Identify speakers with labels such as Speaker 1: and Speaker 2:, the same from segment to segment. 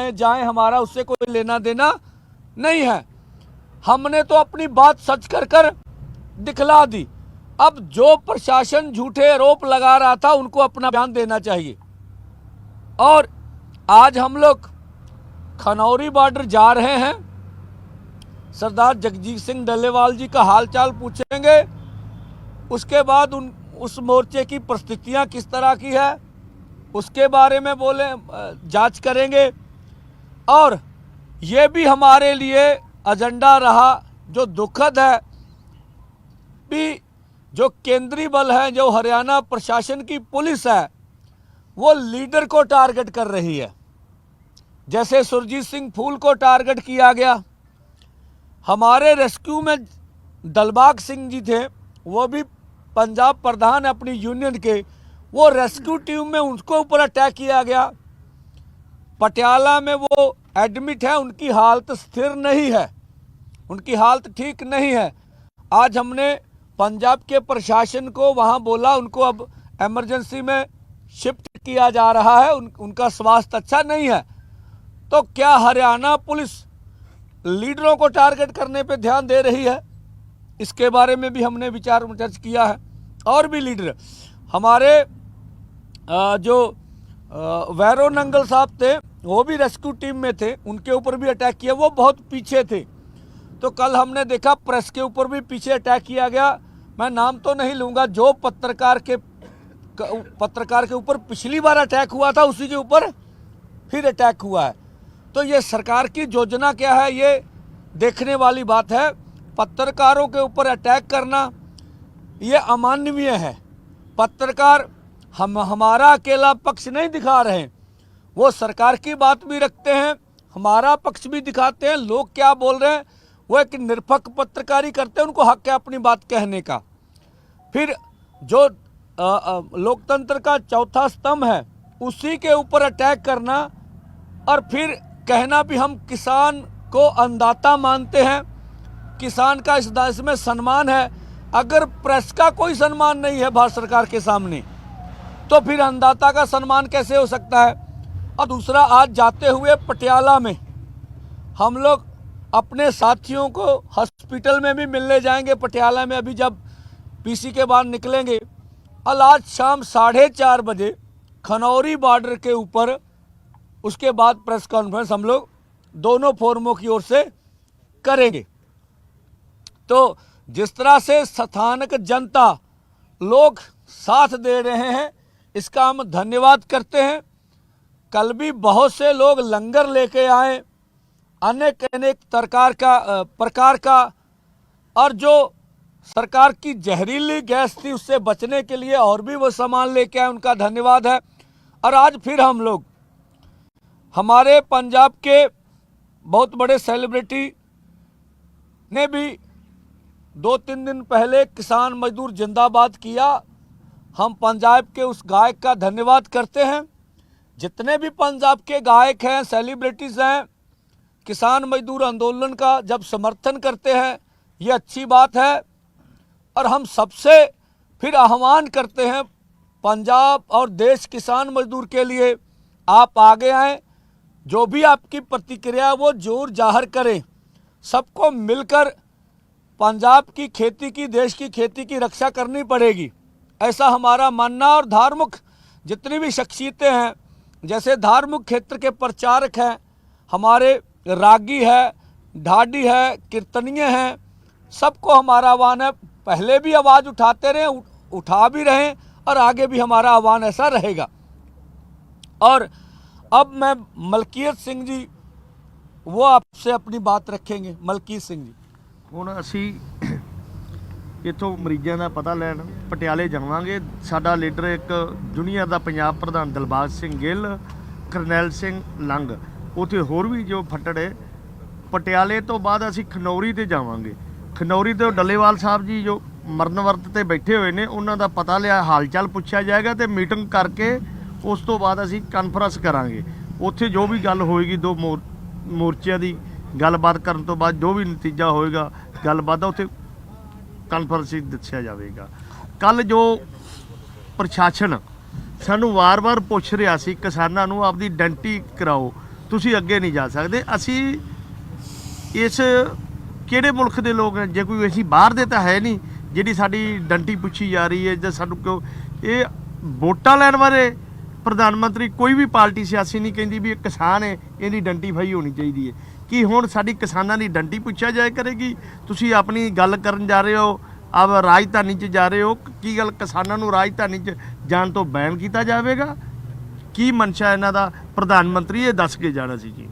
Speaker 1: आए जाएँ, हमारा उससे कोई लेना देना नहीं है। हमने तो अपनी बात सच कर कर दिखला दी। अब जो प्रशासन झूठे आरोप लगा रहा था, उनको अपना बयान देना चाहिए। और आज हम लोग खनौरी बॉर्डर जा रहे हैं। सरदार जगजीत सिंह डल्लेवाल जी का हालचाल पूछेंगे। उसके बाद उन, उस मोर्चे की परिस्थितियाँ किस तरह की है, उसके बारे में बोले जाँच करेंगे। और ये भी हमारे लिए एजेंडा रहा, जो दुखद है। भी जो केंद्रीय बल है, जो हरियाणा प्रशासन की पुलिस है, वो लीडर को टारगेट कर रही है। जैसे सुरजीत सिंह फूल को टारगेट किया गया। हमारे रेस्क्यू में दलबाग सिंह जी थे, वो भी पंजाब प्रधान अपनी यूनियन के। वो रेस्क्यू टीम में उनको ऊपर अटैक किया गया। पटियाला में वो एडमिट है उनकी हालत स्थिर नहीं है। उनकी हालत ठीक नहीं है। आज हमने पंजाब के प्रशासन को वहाँ बोला उनको अब इमरजेंसी में शिफ्ट किया जा रहा है उन, उनका स्वास्थ्य अच्छा नहीं है। तो क्या हरियाणा पुलिस लीडरों को टारगेट करने पे ध्यान दे रही है? इसके बारे में भी हमने विचार विमर्श किया है। और भी लीडर हमारे जो वैरो नंगल साहब थे वो भी रेस्क्यू टीम में थे, उनके ऊपर भी अटैक किया, वो बहुत पीछे थे। तो कल हमने देखा, प्रेस के ऊपर भी पीछे अटैक किया गया। मैं नाम तो नहीं लूँगा, जो पत्रकार के पत्रकार के ऊपर पिछली बार अटैक हुआ था, उसी के ऊपर फिर अटैक हुआ है। तो ये सरकार की योजना क्या है, ये देखने वाली बात है। पत्रकारों के ऊपर अटैक करना, ये अमानवीय है। पत्रकार हम, हमारा अकेला पक्ष नहीं दिखा रहे हैं। वो सरकार की बात भी रखते हैं, हमारा पक्ष भी दिखाते हैं, लोग क्या बोल रहे हैं, वो एक निरपेक्ष पत्रकारी करते हैं, उनको हक है अपनी बात कहने का। फिर जो लोकतंत्र का चौथा स्तंभ है, उसी के ऊपर अटैक करना, और फिर कहना भी हम किसान को अन्नदाता मानते हैं, किसान का इस देश में सम्मान है, अगर प्रेस का कोई सम्मान नहीं है भारत सरकार के सामने तो फिर अन्नदाता का सम्मान कैसे हो सकता है? और दूसरा, आज जाते हुए पटियाला में हम लोग अपने साथियों को हॉस्पिटल में भी मिलने जाएँगे। पटियाला में अभी जब पीसी के बाद निकलेंगे और आज शाम साढ़े चार बजे खनौरी बॉर्डर के ऊपर, उसके बाद प्रेस कॉन्फ्रेंस हम लोग दोनों फोरमों की ओर से करेंगे। तो जिस तरह से स्थानक जनता लोग साथ दे रहे हैं, इसका हम धन्यवाद करते हैं। कल भी बहुत से लोग लंगर लेके आए अनेक अनेक प्रकार का प्रकार का, और जो सरकार की जहरीली गैस थी उससे बचने के लिए और भी वो सामान लेके आए, उनका धन्यवाद है। और आज फिर हम लोग, हमारे पंजाब के बहुत बड़े सेलिब्रिटी ने भी दो तीन दिन पहले किसान मजदूर जिंदाबाद किया। हम पंजाब के उस गायक का धन्यवाद करते हैं। जितने भी पंजाब के गायक हैं सेलिब्रिटीज़ हैं, किसान मजदूर आंदोलन का जब समर्थन करते हैं, ये अच्छी बात है। और हम सबसे फिर आह्वान करते हैं, पंजाब और देश किसान मजदूर के लिए आप आगे आएँ, जो भी आपकी प्रतिक्रिया वो ज़ोर ज़ाहिर करें। सबको मिलकर पंजाब की खेती की, देश की खेती की रक्षा करनी पड़ेगी। ऐसा हमारा मानना और धार्मिक जितनी भी शख्सियतें हैं जैसे धार्मिक क्षेत्र के प्रचारक हैं, हमारे रागी है, ढाडी है, कीर्तनीय हैं, सबको हमारा आह्वान है, पहले भी आवाज़ उठाते रहे उठा भी रहे और आगे भी हमारा आह्वान ऐसा रहेगा। और अब मैं मलकियत सिंह जी, वो आपसे अपनी बात रखेंगे मलकीत सिंह जी।
Speaker 2: हूँ असी ਇੱਥੋਂ ਮਰੀਜ਼ਾਂ ਦਾ ਪਤਾ ਲੈਣ ਪਟਿਆਲੇ ਜਾਵਾਂਗੇ। ਸਾਡਾ ਲੀਡਰ ਇੱਕ ਜੂਨੀਅਰ ਦਾ ਪੰਜਾਬ ਪ੍ਰਧਾਨ ਦਿਲਬਾਗ ਸਿੰਘ ਗਿੱਲ, ਕਰਨੈਲ ਸਿੰਘ ਲੰਗ। ਉਥੇ ਹੋਰ ਵੀ ਜੋ ਫੱਟੜੇ ਪਟਿਆਲੇ ਤੋਂ ਬਾਅਦ ਅਸੀਂ ਖਨੌਰੀ ਤੇ ਜਾਵਾਂਗੇ। ਖਨੌਰੀ ਤੋਂ ਡੱਲੇਵਾਲ ਸਾਹਿਬ ਜੀ ਜੋ ਮਰਨ ਵਰਤ ਤੇ ਬੈਠੇ ਹੋਏ ਨੇ, ਉਹਨਾਂ ਦਾ ਪਤਾ ਲਿਆ ਹਾਲ ਚਾਲ ਪੁੱਛਿਆ ਜਾਏਗਾ ਤੇ ਮੀਟਿੰਗ ਕਰਕੇ ਉਸ ਤੋਂ ਬਾਅਦ ਅਸੀਂ ਕਾਨਫਰੰਸ ਕਰਾਂਗੇ। ਉੱਥੇ ਜੋ ਵੀ ਗੱਲ ਹੋਏਗੀ, ਦੋ ਮੋਰ- ਮੋਰਚਿਆਂ ਦੀ ਗੱਲਬਾਤ ਕਰਨ ਤੋਂ ਬਾਅਦ ਜੋ ਵੀ ਨਤੀਜਾ ਹੋਏਗਾ, ਗੱਲਬਾਤ ਦਾ ਉੱਥੇ ਕਾਨਫਰੰਸ ਵਿੱਚ ਦੱਸਿਆ ਜਾਵੇਗਾ। ਕੱਲ ਜੋ ਪ੍ਰਸ਼ਾਸਨ ਸਾਨੂੰ ਵਾਰ-ਵਾਰ ਪੁੱਛ ਰਿਹਾ ਸੀ, ਕਿਸਾਨਾਂ ਨੂੰ ਆਪਦੀ ਆਇਡੈਂਟੀ ਕਰਾਓ, ਤੁਸੀਂ ਅੱਗੇ ਨਹੀਂ ਜਾ ਸਕਦੇ। ਅਸੀਂ ਇਸ ਕਿਹੜੇ ਮੁਲਕ ਦੇ ਲੋਕ ਜੇ ਕੋਈ ਅਸੀਂ ਬਾਹਰ ਦੇ ਤਾਂ ਹੈ ਨਹੀਂ, ਜਿਹੜੀ ਸਾਡੀ ਡੰਟੀ ਪੁੱਛੀ ਜਾ ਰਹੀ ਹੈ ਜਾਂ ਸਾਨੂੰ ਕਿਉਂ ਇਹ ਵੋਟਾਂ ਲੈਣ ਬਾਰੇ ਪ੍ਰਧਾਨ ਮੰਤਰੀ ਕੋਈ ਵੀ ਪਾਰਟੀ ਸਿਆਸੀ ਨਹੀਂ ਕਹਿੰਦੀ ਵੀ ਇਹ ਕਿਸਾਨ ਹੈ, ਇਹਦੀ ਡੰਟੀ ਫਾਈ ਹੋਣੀ ਚਾਹੀਦੀ ਹੈ। ਕੀ ਹੁਣ ਸਾਡੀ ਕਿਸਾਨਾਂ ਦੀ ਡੰਟੀ ਪੁੱਛਿਆ ਜਾਇਆ ਕਰੇਗੀ ਤੁਸੀਂ ਆਪਣੀ ਗੱਲ ਕਰਨ ਜਾ ਰਹੇ ਹੋ ਆਪ ਰਾਜਧਾਨੀ 'ਚ ਜਾ ਰਹੇ ਹੋ ਕੀ ਗੱਲ ਕਿਸਾਨਾਂ ਨੂੰ ਰਾਜਧਾਨੀ 'ਚ ਜਾਣ ਤੋਂ ਬੈਨ ਕੀਤਾ ਜਾਵੇਗਾ ਕੀ ਮਨਸ਼ਾ ਇਹਨਾਂ ਦਾ ਪ੍ਰਧਾਨ ਮੰਤਰੀ ਇਹ ਦੱਸ ਕੇ ਜਾਣਾ ਸੀ ਜੀ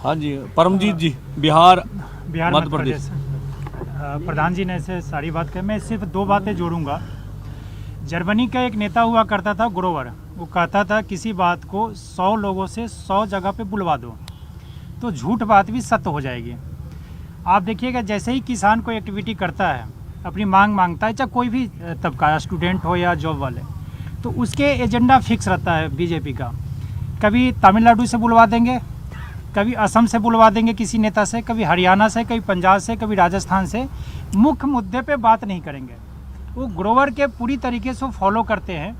Speaker 1: हाँ जी परमजीत जी बिहार
Speaker 3: बिहार
Speaker 1: मध्य
Speaker 3: मध्य
Speaker 1: प्रदेश
Speaker 3: प्रदेश अ, प्रधान जी ने ऐसे सारी बात कही मैं सिर्फ दो बातें जोड़ूंगा जर्मनी का एक नेता हुआ करता था ग्रोवर वो कहता था किसी बात को सौ लोगों से सौ जगह पे बुलवा दो तो झूठ बात भी सत्य हो जाएगी। आप देखिएगा, जैसे ही किसान कोई एक्टिविटी करता है, अपनी मांग माँगता है, चाहे कोई भी तबका स्टूडेंट हो या जॉब वाले तो उसके एजेंडा फिक्स रहता है बीजेपी का। कभी तमिलनाडु से बुलवा देंगे, कभी असम से बुलवा देंगे किसी नेता से, कभी हरियाणा से, कभी पंजाब से, कभी राजस्थान से, मुख्य मुद्दे पे बात नहीं करेंगे। वो ग्रोवर के पूरी तरीके से फॉलो करते हैं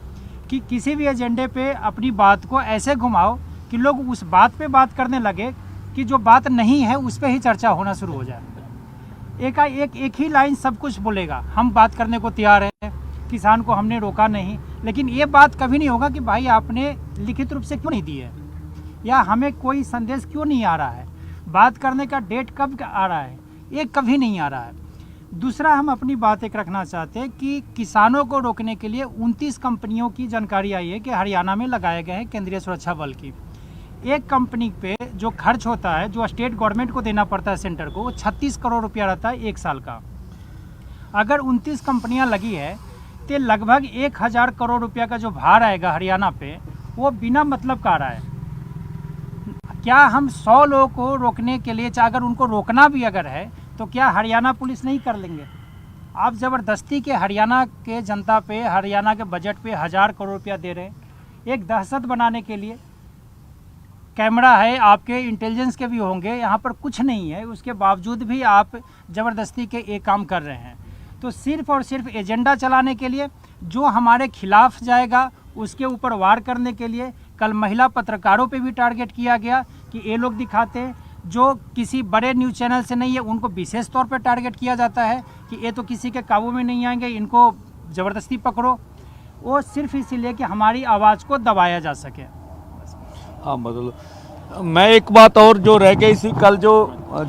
Speaker 3: कि किसी भी एजेंडे पे अपनी बात को ऐसे घुमाओ कि लोग उस बात पे बात करने लगे कि जो बात नहीं है, उस पर ही चर्चा होना शुरू हो जाए। एक एक एक ही लाइन सब कुछ बोलेगा। हम बात करने को तैयार हैं, किसान को हमने रोका नहीं। लेकिन ये बात कभी नहीं होगा कि भाई आपने लिखित रूप से क्यों नहीं दी है? या हमें कोई संदेश क्यों नहीं आ रहा है? बात करने का डेट कब आ रहा है? ये कभी नहीं आ रहा है। दूसरा, हम अपनी बात एक रखना चाहते हैं कि किसानों को रोकने के लिए 29 कंपनियों की जानकारी आई है कि हरियाणा में लगाए गए हैं केंद्रीय सुरक्षा बल की। एक कंपनी पे जो खर्च होता है, जो स्टेट गवर्नमेंट को देना पड़ता है सेंटर को, वो छत्तीस करोड़ रुपया रहता है एक साल का। अगर 29 कंपनियाँ लगी है तो लगभग एक हज़ार करोड़ रुपया का जो भार आएगा हरियाणा पे, वो बिना मतलब का रहा है। क्या हम सौ लोगों को रोकने के लिए, चाहे अगर उनको रोकना भी अगर है तो क्या हरियाणा पुलिस नहीं कर लेंगे? आप ज़बरदस्ती के हरियाणा के जनता पे, हरियाणा के बजट पे हज़ार करोड़ रुपया दे रहे हैं, एक दहशत बनाने के लिए। कैमरा है, आपके इंटेलिजेंस के भी होंगे, यहाँ पर कुछ नहीं है, उसके बावजूद भी आप ज़बरदस्ती के ये काम कर रहे हैं। तो सिर्फ़ और सिर्फ़ एजेंडा चलाने के लिए, जो हमारे खिलाफ जाएगा, उसके ऊपर वार करने के लिए, कल महिला पत्रकारों पे भी टारगेट किया गया कि ये लोग दिखाते हैं, जो किसी बड़े न्यूज़ चैनल से नहीं है, उनको विशेष तौर पर टारगेट किया जाता है कि ये तो किसी के काबू में नहीं आएँगे, इनको ज़बरदस्ती पकड़ो। वो सिर्फ़ इसीलिए कि हमारी आवाज़ को दबाया जा सके।
Speaker 1: हाँ मतलब मैं एक बात और जो रह गई थी, कल जो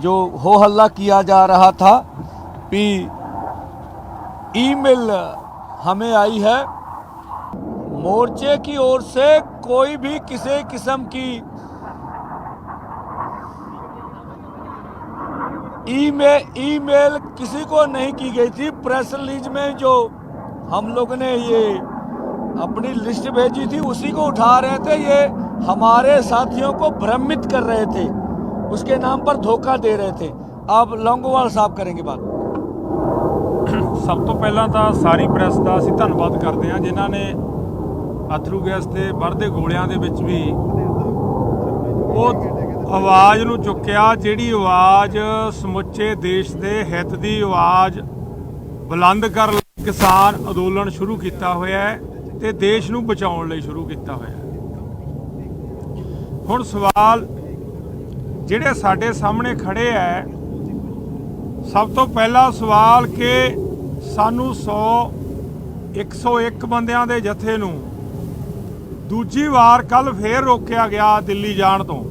Speaker 1: जो हो हल्ला किया जा रहा था, कि ईमेल हमें आई है, मोर्चे की ओर से कोई भी किसी किस्म की ईमेल ईमेल किसी को नहीं की गई थी। प्रेस रिलीज़ में जो हम लोग ने ये अपनी लिस्ट भेजी थी उसी को उठा रहे थे ये हमारे साथियों को भ्रमित कर रहे थे उसके नाम पर धोखा दे रहे थे अब लौंगोवाल साहब करेंगे बात
Speaker 4: ਸਭ ਤੋਂ ਪਹਿਲਾਂ ਤਾਂ ਸਾਰੀ ਪ੍ਰੈਸ ਦਾ ਅਸੀਂ ਧੰਨਵਾਦ ਕਰਦੇ ਹਾਂ ਜਿਨ੍ਹਾਂ ਨੇ ਅਥਰੂ ਗੈਸ ਤੇ ਵਰਦੇ ਗੋਲਿਆਂ ਦੇ ਵਿੱਚ ਵੀ ਉਹ ਆਵਾਜ਼ ਨੂੰ ਚੁੱਕਿਆ ਜਿਹੜੀ ਆਵਾਜ਼ ਸਮੁੱਚੇ ਦੇਸ਼ ਦੇ ਹਿੱਤ ਦੀ ਆਵਾਜ਼ ਬੁਲੰਦ ਕਰਨ ਲਈ ਕਿਸਾਨ ਅੰਦੋਲਨ ਸ਼ੁਰੂ ਕੀਤਾ ਹੋਇਆ ਹੈ ਤੇ ਦੇਸ਼ ਨੂੰ ਬਚਾਉਣ ਲਈ ਸ਼ੁਰੂ ਕੀਤਾ ਹੋਇਆ ਹੁਣ ਸਵਾਲ ਜਿਹੜੇ ਸਾਡੇ ਸਾਹਮਣੇ ਖੜੇ ਹੈ, ਸਭ ਤੋਂ ਪਹਿਲਾ ਸਵਾਲ ਕਿ ਸਾਨੂੰ 100 101 ਬੰਦਿਆਂ ਦੇ ਜਥੇ ਨੂੰ ਦੂਜੀ ਵਾਰ ਕੱਲ ਫੇਰ ਰੋਕਿਆ ਗਿਆ ਦਿੱਲੀ ਜਾਣ ਤੋਂ।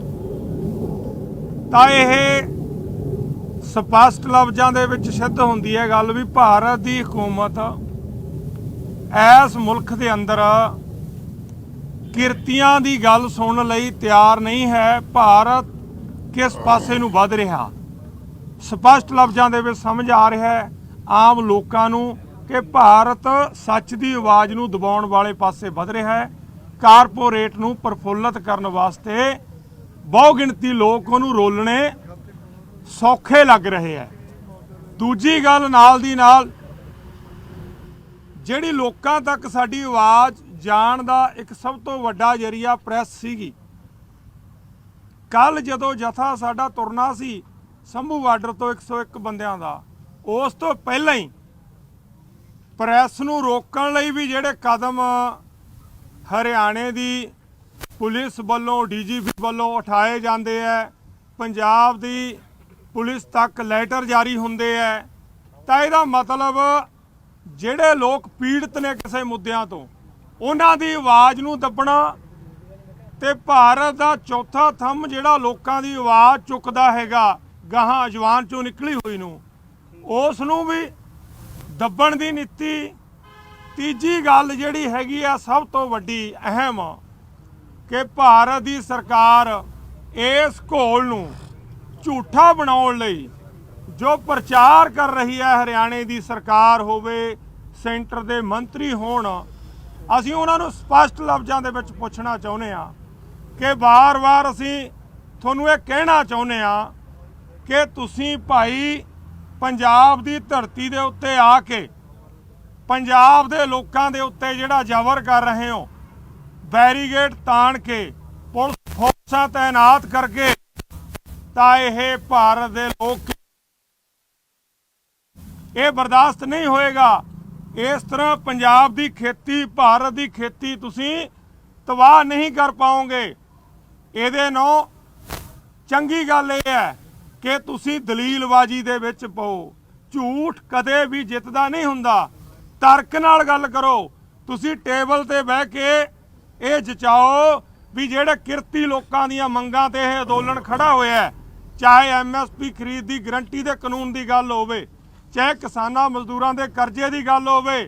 Speaker 4: ਤਾਂ ਇਹ ਸਪਸ਼ਟ ਲਫ਼ਜ਼ਾਂ ਦੇ ਵਿੱਚ ਸਿੱਧ ਹੁੰਦੀ ਹੈ ਗੱਲ ਵੀ ਭਾਰਤ ਦੀ ਹਕੂਮਤ ਇਸ ਮੁਲਕ ਦੇ ਅੰਦਰ ਕਿਰਤੀਆਂ ਦੀ ਗੱਲ ਸੁਣਨ ਲਈ ਤਿਆਰ ਨਹੀਂ ਹੈ, ਭਾਰਤ ਕਿਸ ਪਾਸੇ ਨੂੰ ਵੱਧ ਰਿਹਾ? ਸਪਸ਼ਟ ਲਫ਼ਜ਼ਾਂ ਦੇ ਵਿੱਚ ਸਮਝ ਆ ਰਿਹਾ ਹੈ, ਆਮ ਲੋਕਾਂ ਨੂੰ ਕਿ ਭਾਰਤ ਸੱਚ ਦੀ ਆਵਾਜ਼ ਨੂੰ ਦਬਾਉਣ ਵਾਲੇ ਪਾਸੇ ਵਧ ਰਿਹਾ ਹੈ। ਕਾਰਪੋਰੇਟ ਨੂੰ ਪ੍ਰਫੁੱਲਤ ਕਰਨ ਵਾਸਤੇ ਬਹੁ ਗਿਣਤੀ ਲੋਕ ਉਹਨੂੰ ਰੋਲਣੇ ਸੌਖੇ ਲੱਗ ਰਹੇ ਹੈ। ਦੂਜੀ ਗੱਲ ਨਾਲ ਦੀ ਨਾਲ ਜਿਹੜੀ ਲੋਕਾਂ ਤੱਕ ਸਾਡੀ ਆਵਾਜ਼ ਜਾਣ ਦਾ ਇੱਕ ਸਭ ਤੋਂ ਵੱਡਾ ਜਰੀਆ ਪ੍ਰੈਸ ਸੀਗੀ। ਕੱਲ ਜਦੋਂ ਜਥਾ ਸਾਡਾ ਤੁਰਨਾ ਸੀ, ਸੰਭੂ ਬਾਰਡਰ ਤੋਂ 101 ਬੰਦਿਆਂ ਦਾ, ਉਸ ਤੋਂ ਪਹਿਲਾਂ ਹੀ ਪ੍ਰੈਸ ਨੂੰ ਰੋਕਣ ਲਈ ਵੀ ਜਿਹੜੇ ਕਦਮ ਹਰਿਆਣੇ ਦੀ ਪੁਲਿਸ ਵੱਲੋਂ, ਡੀਜੀਪੀ ਵੱਲੋਂ ਉਠਾਏ ਜਾਂਦੇ ਹੈ ਪੰਜਾਬ ਦੀ ਪੁਲਿਸ ਤੱਕ ਲੈਟਰ ਜਾਰੀ ਹੁੰਦੇ ਹੈ ਤਾਂ ਇਹਦਾ ਮਤਲਬ ਜਿਹੜੇ ਲੋਕ ਪੀੜਤ ਨੇ ਕਿਸੇ ਮੁੱਦਿਆਂ ਤੋਂ, ਉਹਨਾਂ ਦੀ ਆਵਾਜ਼ ਨੂੰ ਦੱਬਣਾ ਤੇ ਭਾਰਤ ਦਾ ਚੌਥਾ ਥੰਮ ਜਿਹੜਾ ਲੋਕਾਂ ਦੀ ਆਵਾਜ਼ ਚੁੱਕਦਾ ਹੈਗਾ, ਗਾਹਾਂ ਅਜਵਾਨ ਚੋਂ ਨਿਕਲੀ ਹੋਈ ਨੂੰ ਉਸ ਨੂੰ ਵੀ ਦੱਬਣ ਦੀ ਨੀਤੀ ਤੀਜੀ ਗੱਲ ਜਿਹੜੀ ਹੈਗੀ ਆ ਸਭ ਤੋਂ ਵੱਡੀ, ਅਹਿਮ, ਕਿ ਭਾਰਤ ਦੀ ਸਰਕਾਰ ਇਸ ਘੋਲ ਨੂੰ ਝੂਠਾ ਬਣਾਉਣ ਲਈ ਜੋ ਪ੍ਰਚਾਰ ਕਰ ਰਹੀ ਹੈ ਹਰਿਆਣੇ ਦੀ ਸਰਕਾਰ ਹੋਵੇ, ਸੈਂਟਰ ਦੇ ਮੰਤਰੀ ਹੋਣ, ਅਸੀਂ ਉਹਨਾਂ ਨੂੰ ਸਪਸ਼ਟ ਲਫ਼ਜ਼ਾਂ ਦੇ ਵਿੱਚ ਪੁੱਛਣਾ ਚਾਹੁੰਦੇ ਆ ਕਿ ਵਾਰ-ਵਾਰ ਅਸੀਂ ਤੁਹਾਨੂੰ ਇਹ ਕਹਿਣਾ ਚਾਹੁੰਦੇ ਆ ਕਿ ਤੁਸੀਂ ਭਾਈ ਪੰਜਾਬ ਦੀ ਧਰਤੀ ਦੇ ਉੱਤੇ ਆ ਕੇ ਪੰਜਾਬ ਦੇ ਲੋਕਾਂ ਦੇ ਉੱਤੇ ਜਿਹੜਾ ਜ਼ਬਰ ਕਰ ਰਹੇ ਹੋ ਬੈਰੀਗੇਡ ਤਾਣ ਕੇ, ਪੁਲਿਸ ਫੋਰਸਾਂ ਤਾਇਨਾਤ ਕਰਕੇ ਤਾਂ ਇਹ ਭਾਰਤ ਦੇ ਲੋਕ ਇਹ ਬਰਦਾਸ਼ਤ ਨਹੀਂ ਹੋਏਗਾ। ਇਸ ਤਰ੍ਹਾਂ ਪੰਜਾਬ ਦੀ ਖੇਤੀ, ਭਾਰਤ ਦੀ ਖੇਤੀ ਤੁਸੀਂ ਤਬਾਹ ਨਹੀਂ ਕਰ ਪਾਓਗੇ। ਇਹਦੇ ਨਾਲ ਚੰਗੀ ਗੱਲ ਇਹ ਹੈ ਕਿ ਤੁਸੀਂ ਦਲੀਲਬਾਜ਼ੀ ਦੇ ਵਿੱਚ ਪਾਓ। ਝੂਠ ਕਦੇ ਵੀ ਜਿੱਤਦਾ ਨਹੀਂ ਹੁੰਦਾ। ਤਰਕ ਨਾਲ ਗੱਲ ਕਰੋ। ਤੁਸੀਂ ਟੇਬਲ ਤੇ ਬਹਿ ਕੇ ਇਹ ਜਚਾਓ ਵੀ ਜਿਹੜੇ ਕਿਰਤੀ ਲੋਕਾਂ ਦੀਆਂ ਮੰਗਾਂ ਤੇ ਇਹ ਅੰਦੋਲਨ ਖੜਾ ਹੋਇਆ ਹੈ, ਚਾਹੇ ਐਮਐਸਪੀ ਖਰੀਦ ਦੀ ਗਰੰਟੀ ਦੇ ਕਾਨੂੰਨ ਦੀ ਗੱਲ ਹੋਵੇ। ਚਾਹੇ ਕਿਸਾਨਾਂ ਮਜ਼ਦੂਰਾਂ ਦੇ ਕਰਜ਼ੇ ਦੀ ਗੱਲ ਹੋਵੇ,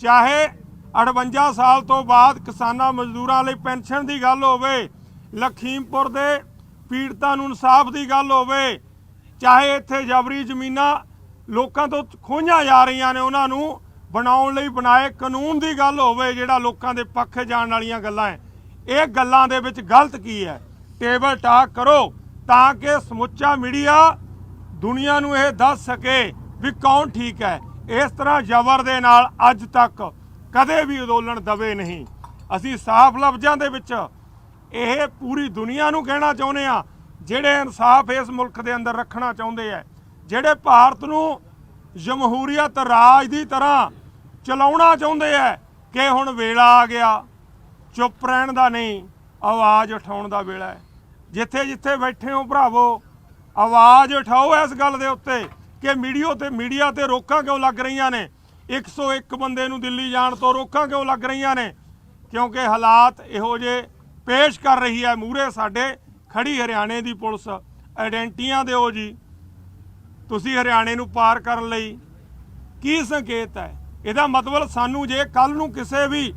Speaker 4: ਚਾਹੇ 58 ਸਾਲ ਤੋਂ ਬਾਅਦ ਕਿਸਾਨਾਂ ਮਜ਼ਦੂਰਾਂ ਲਈ ਪੈਨਸ਼ਨ ਦੀ ਗੱਲ ਹੋਵੇ, ਲਖੀਮਪੁਰ ਦੇ ਪੀੜਤਾਂ ਨੂੰ ਇਨਸਾਫ ਦੀ ਗੱਲ ਹੋਵੇ, ਚਾਹੇ ਇੱਥੇ ਜਬਰੀ ਜ਼ਮੀਨਾਂ ਲੋਕਾਂ ਤੋਂ ਖੋਹੀਆਂ ਜਾ ਰਹੀਆਂ ਨੇ, ਉਹਨਾਂ ਨੂੰ ਬਣਾਉਣ ਲਈ ਬਣਾਏ ਕਾਨੂੰਨ ਦੀ ਗੱਲ ਹੋਵੇ, ਜਿਹੜਾ ਲੋਕਾਂ ਦੇ ਪੱਖੇ ਜਾਣ ਵਾਲੀਆਂ ਗੱਲਾਂ ਹੈ। ਇਹ ਗੱਲਾਂ ਦੇ ਵਿੱਚ ਗਲਤ ਕੀ ਹੈ? ਟੇਬਲ ਟਾਕ ਕਰੋ ਤਾਂ ਕਿ ਸਮੁੱਚਾ ਮੀਡੀਆ ਦੁਨੀਆ ਨੂੰ ਇਹ ਦੱਸ ਸਕੇ ਵੀ ਕੌਣ ਠੀਕ ਹੈ। ਇਸ ਤਰ੍ਹਾਂ ਜ਼ਬਰ ਦੇ ਨਾਲ ਅੱਜ ਤੱਕ ਕਦੇ ਵੀ ਅੰਦੋਲਨ ਦਵੇ ਨਹੀਂ। ਅਸੀਂ ਸਾਫ਼ ਲਫ਼ਜ਼ਾਂ ਦੇ ਵਿੱਚ ਇਹ ਪੂਰੀ ਦੁਨੀਆ ਨੂੰ ਕਹਿਣਾ ਚਾਹੁੰਦੇ ਆ ਜਿਹੜੇ ਇਨਸਾਫ ਇਸ ਮੁਲਕ ਦੇ ਅੰਦਰ ਰੱਖਣਾ ਚਾਹੁੰਦੇ ਆ ਜਿਹੜੇ ਭਾਰਤ ਨੂੰ ਜਮਹੂਰੀਅਤ ਰਾਜ ਦੀ ਤਰ੍ਹਾਂ ਚਲਾਉਣਾ ਚਾਹੁੰਦੇ ਆ ਕਿ ਹੁਣ ਵੇਲਾ ਆ ਗਿਆ, ਚੁੱਪ ਰਹਿਣ ਦਾ ਨਹੀਂ, ਆਵਾਜ਼ ਉਠਾਉਣ ਦਾ ਵੇਲਾ ਹੈ। ਜਿੱਥੇ ਜਿੱਥੇ ਬੈਠੇ ਹੋ ਭਰਾਵੋ, ਆਵਾਜ਼ ਉਠਾਓ ਇਸ ਗੱਲ ਦੇ ਉੱਤੇ। ਕਿ ਮੀਡੀਓ ਤੇ ਮੀਡੀਆ ਤੇ ਰੋਕਾਂ ਕਿਉਂ ਲੱਗ ਰਹੀਆਂ ਨੇ? 101 ਬੰਦੇ ਨੂੰ ਦਿੱਲੀ ਜਾਣ ਤੋਂ ਰੋਕਾਂ ਕਿਉਂ ਲੱਗ ਰਹੀਆਂ ਨੇ? ਕਿਉਂਕਿ ਹਾਲਾਤ ਇਹੋ ਜੇ ਪੇਸ਼ ਕਰ ਰਹੀ ਹੈ ਮੂਹਰੇ ਸਾਡੇ ਖੜੀ ਹਰਿਆਣੇ ਦੀ ਪੁਲਿਸ। ਆਇਡੈਂਟੀਆਂ ਦਿਓ ਜੀ। ਤੁਸੀਂ ਹਰਿਆਣੇ ਨੂੰ ਪਾਰ ਕਰਨ ਲਈ ਕੀ ਸੰਕੇਤ ਹੈ? ਇਹਦਾ ਮਤਲਬ ਸਾਨੂੰ ਜੇ ਕੱਲ ਨੂੰ ਕਿਸੇ ਵੀ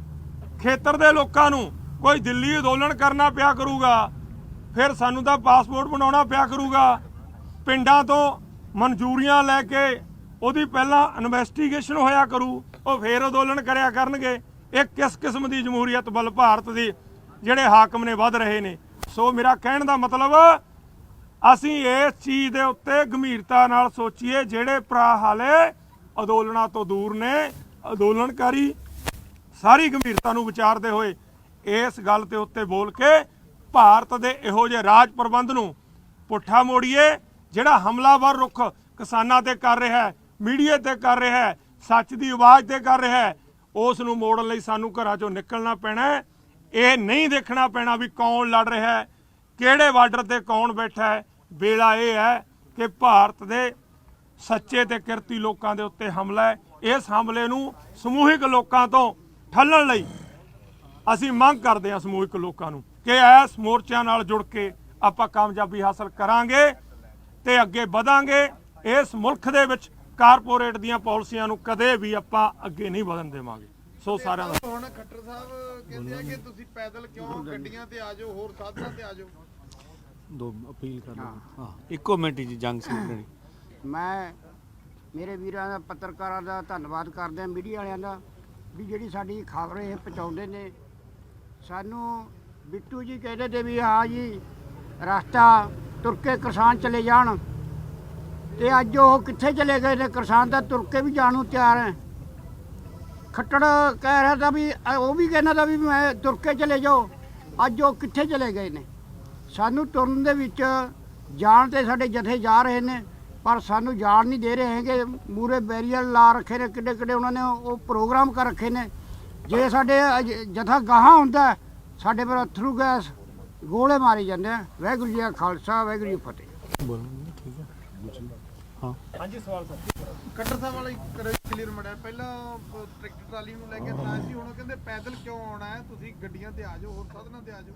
Speaker 4: ਖੇਤਰ ਦੇ ਲੋਕਾਂ ਨੂੰ ਕੋਈ ਦਿੱਲੀ ਅੰਦੋਲਨ ਕਰਨਾ ਪਿਆ ਕਰੂਗਾ, ਫਿਰ ਸਾਨੂੰ ਤਾਂ ਪਾਸਪੋਰਟ ਬਣਾਉਣਾ ਪਿਆ ਕਰੂਗਾ। ਪਿੰਡਾਂ ਤੋਂ ਮਨਜ਼ੂਰੀਆਂ ਲੈ ਕੇ ਉਹਦੀ ਪਹਿਲਾਂ ਇਨਵੈਸਟੀਗੇਸ਼ਨ ਹੋਇਆ ਕਰੂ, ਉਹ ਫੇਰ ਅੰਦੋਲਨ ਕਰਿਆ ਕਰਨਗੇ। ਇਹ ਕਿਸ ਕਿਸਮ ਦੀ ਜਮਹੂਰੀਅਤ ਬਲ ਭਾਰਤ ਦੀ ਜਿਹੜੇ ਹਾਕਮ ਨੇ ਵੱਧ ਰਹੇ ਨੇ? ਸੋ ਮੇਰਾ ਕਹਿਣ ਦਾ ਮਤਲਬ, ਅਸੀਂ ਇਸ ਚੀਜ਼ ਦੇ ਉੱਤੇ ਗੰਭੀਰਤਾ ਨਾਲ ਸੋਚੀਏ, ਜਿਹੜੇ ਭਰਾ ਹਾਲੇ ਅੰਦੋਲਨਾਂ ਤੋਂ ਦੂਰ ਨੇ, ਅੰਦੋਲਨਕਾਰੀ, ਸਾਰੀ ਗੰਭੀਰਤਾ ਨੂੰ ਵਿਚਾਰਦੇ ਹੋਏ ਇਸ ਗੱਲ ਤੇ ਉੱਤੇ ਬੋਲ ਕੇ ਭਾਰਤ ਦੇ ਇਹੋ ਜਿਹੇ ਰਾਜ ਪ੍ਰਬੰਧ ਨੂੰ ਪੁੱਠਾ ਮੋੜੀਏ ਜਿਹੜਾ ਹਮਲਾਵਰ ਰੁਖ ਕਿਸਾਨਾਂ ਤੇ ਕਰ ਰਿਹਾ ਹੈ, ਮੀਡੀਆ ਤੇ ਕਰ ਰਿਹਾ ਹੈ, ਸੱਚ ਦੀ ਆਵਾਜ਼ ਤੇ ਕਰ ਰਿਹਾ ਹੈ, ਉਸ ਨੂੰ ਮੋੜਨ ਲਈ ਸਾਨੂੰ ਘਰਾਂ ਚੋਂ ਨਿਕਲਣਾ ਪੈਣਾ ਹੈ। ਇਹ ਨਹੀਂ ਦੇਖਣਾ ਪੈਣਾ ਵੀ ਕੌਣ ਲੜ ਰਿਹਾ ਹੈ, ਕਿਹੜੇ ਬਾਰਡਰ ਤੇ ਕੌਣ ਬੈਠਾ ਹੈ। ਵੇਲਾ ਇਹ ਹੈ ਕਿ ਭਾਰਤ ਦੇ ਸੱਚੇ ਤੇ ਕਿਰਤੀ ਲੋਕਾਂ ਦੇ ਉੱਤੇ ਹਮਲਾ ਹੈ। ਇਸ ਹਮਲੇ ਨੂੰ ਸਮੂਹਿਕ ਲੋਕਾਂ ਤੋਂ ਠੱਲਣ ਲਈ ਅਸੀਂ ਮੰਗ ਕਰਦੇ ਹਾਂ ਸਮੂਹਿਕ ਲੋਕਾਂ ਨੂੰ ਕਿ ਇਸ ਮੋਰਚਿਆਂ ਨਾਲ ਜੁੜ ਕੇ ਆਪਾਂ ਕਾਮਯਾਬੀ ਹਾਸਲ ਕਰਾਂਗੇ। ਤੇ ਅੱਗੇ ਵਧਾਂਗੇ। ਇਸ ਮੁਲਕ ਦੇ ਵਿੱਚ ਕਾਰਪੋਰੇਟ ਦੀਆਂ ਪਾਲਿਸੀਆਂ ਨੂੰ ਕਦੇ ਵੀ ਆਪਾਂ ਅੱਗੇ ਨਹੀਂ ਵਧਣ ਦੇਵਾਂਗੇ। ਸੋ ਸਾਰਿਆਂ ਦਾ
Speaker 5: ਹੁਣ ਖੱਟਰ ਸਾਹਿਬ ਕਹਿੰਦੇ ਆ ਕਿ ਤੁਸੀਂ ਪੈਦਲ ਕਿਉਂ ਗੱਡੀਆਂ ਤੇ ਆ ਹੋਰ ਸਾਧਨਾਂ ਤੇ ਆ
Speaker 1: ਦੋ ਅਪੀਲ ਕਰਨਾ ਹਾਂ। ਇੱਕੋ ਮਿੰਟ ਜੀ ਜੰਗ ਸਿੰਘ ਜੀ
Speaker 6: ਮੈਂ ਮੇਰੇ ਵੀਰਾਂ ਦਾ ਪੱਤਰਕਾਰਾਂ ਦਾ ਧੰਨਵਾਦ ਕਰਦੇ ਆ ਮੀਡੀਆ ਵਾਲਿਆਂ ਦਾ ਵੀ ਜਿਹੜੀ ਸਾਡੀ ਖਬਰ ਇਹ ਪਹੁੰਚਾਉਂਦੇ ਨੇ। ਸਾਨੂੰ ਬਿੱਟੂ ਜੀ ਕਹਿੰਦੇ ਤੇ ਵੀ ਹਾਂ ਜੀ ਰਸਤਾ ਤੁਰ ਕੇ ਕਿਸਾਨ ਚਲੇ ਜਾਣ। ਤੇ ਅੱਜ ਉਹ ਕਿੱਥੇ ਚਲੇ ਗਏ ਨੇ? ਕਿਸਾਨ ਤਾਂ ਤੁਰ ਕੇ ਵੀ ਜਾਣ ਨੂੰ ਤਿਆਰ ਹੈ। ਖੱਟੜ ਕਹਿ ਰਿਹਾ ਤਾਂ ਵੀ ਉਹ ਵੀ ਕਹਿੰਦਾ ਤਾਂ ਵੀ ਮੈਂ ਤੁਰ ਕੇ ਚਲੇ ਜਾਓ। ਅੱਜ ਉਹ ਕਿੱਥੇ ਚਲੇ ਗਏ ਨੇ? ਸਾਨੂੰ ਤੁਰਨ ਦੇ ਵਿੱਚ ਜਾਣ ਤੇ ਸਾਡੇ ਜਥੇ ਜਾ ਰਹੇ ਨੇ, ਪਰ ਸਾਨੂੰ ਜਾਣ ਨਹੀਂ ਦੇ ਰਹੇ ਹੈਗੇ। ਮੂਰੇ ਬੈਰੀਅਰ ਲਾ ਰੱਖੇ ਨੇ ਕਿੱਡੇ ਕਿੱਡੇ ਉਹਨਾਂ ਨੇ ਉਹ ਪ੍ਰੋਗਰਾਮ ਕਰ ਰੱਖੇ ਨੇ। ਜੇ ਸਾਡੇ ਜਥਾ ਗਾਹਾਂ ਹੁੰਦਾ, ਸਾਡੇ ਪਰ ਅਥਰੂ ਗੈਸ ਗੋਲੇ ਮਾਰੇ ਜਾਂਦੇ ਆ। ਵਾਹਿਗੁਰੂ ਜੀ ਕਾ ਖਾਲਸਾ ਵਾਹਿਗੁਰੂ ਜੀ ਕੀ ਫਤਿਹ।
Speaker 5: ਕੱਟਰ ਸਾਹਿਬ ਵਾਲਾ ਕਲੀਅਰ ਮੜਿਆ ਪਹਿਲਾਂ ਅਹ, ਟਰੈਕਟਰ ਟਰਾਲੀ ਨੂੰ ਲੈ ਕੇ ਆਇਆ ਸੀ ਹੁਣ ਉਹ ਕਹਿੰਦੇ ਪੈਦਲ ਕਿਉਂ ਆਉਣਾ ਹੈ? ਤੁਸੀਂ ਗੱਡੀਆਂ ਤੇ ਆ ਜਾਓ ਹੋਰ ਸਾਧਨਾਂ ਤੇ ਆ ਜਾਓ।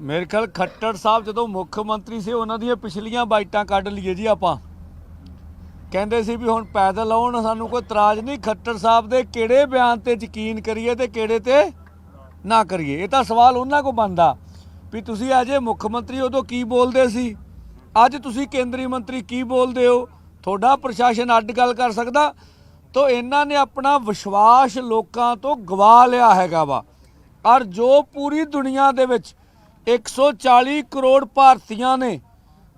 Speaker 1: ਮੇਰੇ ਖਿਆਲ ਖੱਟੜ ਸਾਹਿਬ ਜਦੋਂ ਮੁੱਖ ਮੰਤਰੀ ਸੀ ਉਹਨਾਂ ਦੀਆਂ ਪਿਛਲੀਆਂ ਬਾਈਟਾਂ ਕੱਢ ਲਈਏ ਜੀ ਆਪਾਂ। ਕਹਿੰਦੇ ਸੀ ਵੀ ਹੁਣ ਪੈਦਲ ਆਉਣ ਸਾਨੂੰ ਕੋਈ ਇਤਰਾਜ਼ ਨਹੀਂ। ਖੱਟੜ ਸਾਹਿਬ ਦੇ ਕਿਹੜੇ ਬਿਆਨ ਤੇ ਯਕੀਨ ਕਰੀਏ ਤੇ ਕਿਹੜੇ ਤੇ ਨਾ ਕਰੀਏ? ਇਹ ਤਾਂ ਸਵਾਲ ਉਹਨਾਂ ਕੋ ਬੰਦਾ ਵੀ ਤੁਸੀਂ ਅਜੇ ਮੁੱਖ ਮੰਤਰੀ ਉਦੋਂ ਕੀ ਬੋਲਦੇ ਸੀ? ਅੱਜ ਤੁਸੀਂ ਕੇਂਦਰੀ ਮੰਤਰੀ ਕੀ ਬੋਲਦੇ ਹੋ? ਤੁਹਾਡਾ ਪ੍ਰਸ਼ਾਸਨ ਅੱਡ ਗੱਲ ਕਰ ਸਕਦਾ? ਤੋ ਇਹਨਾਂ ਨੇ ਆਪਣਾ ਵਿਸ਼ਵਾਸ ਲੋਕਾਂ ਤੋਂ ਗਵਾ ਲਿਆ ਹੈਗਾ ਵਾ। ਔਰ ਜੋ ਪੂਰੀ ਦੁਨੀਆ ਦੇ ਵਿੱਚ 140 ਕਰੋੜ ਭਾਰਤੀਆਂ ਨੇ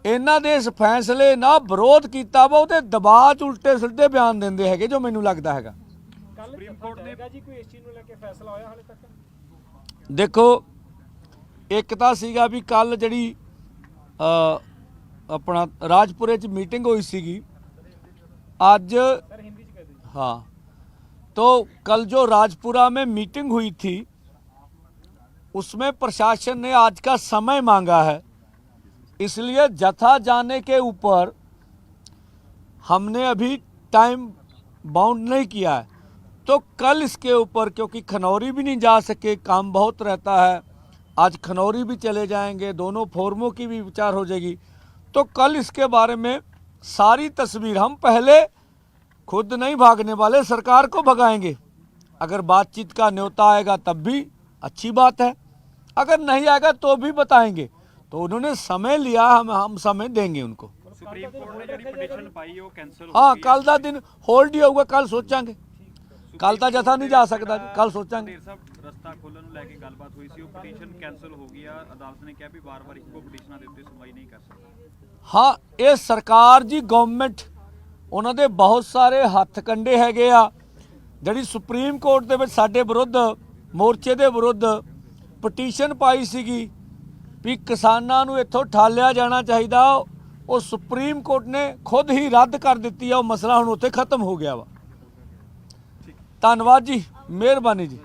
Speaker 1: ਇਹਨਾਂ ਦੇ ਇਸ ਫੈਸਲੇ ਨਾਲ ਵਿਰੋਧ ਕੀਤਾ ਵਾ ਉਹਦੇ ਦਬਾਅ 'ਚ ਉਲਟੇ ਸਿੱਧੇ ਬਿਆਨ ਦਿੰਦੇ ਹੈਗੇ ਜੋ ਮੈਨੂੰ ਲੱਗਦਾ ਹੈਗਾ।
Speaker 3: ਸੁਪਰੀਮ ਕੋਰਟ ਨੇ ਜੀ ਕੋਈ ਇਸ ਚੀਜ਼ ਨੂੰ ਲੈ ਕੇ ਫੈਸਲਾ ਹੋਇਆ ਹਾਲੇ ਤੱਕ?
Speaker 1: ਦੇਖੋ ਇੱਕ ਤਾਂ ਸੀਗਾ ਵੀ ਕੱਲ ਜਿਹੜੀ ਅ, ਆਪਣਾ ਰਾਜਪੁਰੇ 'ਚ ਮੀਟਿੰਗ ਹੋਈ ਸੀਗੀ ਅੱਜ
Speaker 3: ਸਰ ਹਿੰਦੀ ਚ ਕਹਿ ਦਿਓ
Speaker 1: हाँ तो कल जो राजपुरा में मीटिंग हुई थी उसमें प्रशासन ने आज का समय मांगा है इसलिए जथा जाने के ऊपर हमने अभी टाइम बाउंड नहीं किया है तो कल इसके ऊपर क्योंकि खनौरी भी नहीं जा सके काम बहुत रहता है आज खनौरी भी चले जाएँगे दोनों फोरमों की भी विचार हो जाएगी। तो कल इसके बारे में सारी तस्वीर हम पहले खुद नहीं भागने वाले सरकार को भगाएँगे। अगर बातचीत का न्योता आएगा तब भी अच्छी बात है। अगर नहीं आएगा तो भी बताएँगे। तो उन्होंने समय लिया हम हम समय देंगे उनको। हाँ कल का दिन होल्ड ही होगा कल सोचेंगे कल तो जैसा
Speaker 7: नहीं जा सकता कल सोचेंगे ਲੈ ਕੇ ਗੱਲਬਾਤ ਹੋਈ ਸੀ ਉਹ ਪਟੀਸ਼ਨ ਕੈਨਸਲ ਹੋ ਗਈ ਆ। ਅਦਾਲਤ ਨੇ ਕਿਹਾ ਵੀ ਵਾਰ-ਵਾਰ ਇੱਕੋ ਪਟੀਸ਼ਨਾਂ ਦੇ ਉੱਤੇ ਸੁਣਵਾਈ ਨਹੀਂ ਕਰ ਸਕਦੀ।
Speaker 1: ਹਾਂ ਇਹ ਸਰਕਾਰ ਜੀ ਗਵਰਨਮੈਂਟ ਉਹਨਾਂ ਦੇ ਬਹੁਤ ਸਾਰੇ ਹੱਥ ਕੰਡੇ ਹੈਗੇ ਆ। ਜਿਹੜੀ ਸੁਪਰੀਮ ਕੋਰਟ ਦੇ ਵਿੱਚ ਸਾਡੇ ਵਿਰੁੱਧ ਮੋਰਚੇ ਦੇ ਵਿਰੁੱਧ ਪਟੀਸ਼ਨ ਪਾਈ ਸੀਗੀ ਵੀ ਕਿਸਾਨਾਂ ਨੂੰ ਇੱਥੋਂ ਠਾਲਿਆ ਜਾਣਾ ਚਾਹੀਦਾ ਉਹ ਸੁਪਰੀਮ ਕੋਰਟ ਨੇ ਖੁਦ ਹੀ ਰੱਦ ਕਰ ਦਿੱਤੀ ਆ ਉਹ ਮਸਲਾ ਹੁਣ ਉੱਥੇ ਖਤਮ ਹੋ ਗਿਆ ਵਾ। ਧੰਨਵਾਦ ਜੀ ਮਿਹਰਬਾਨੀ ਜੀ।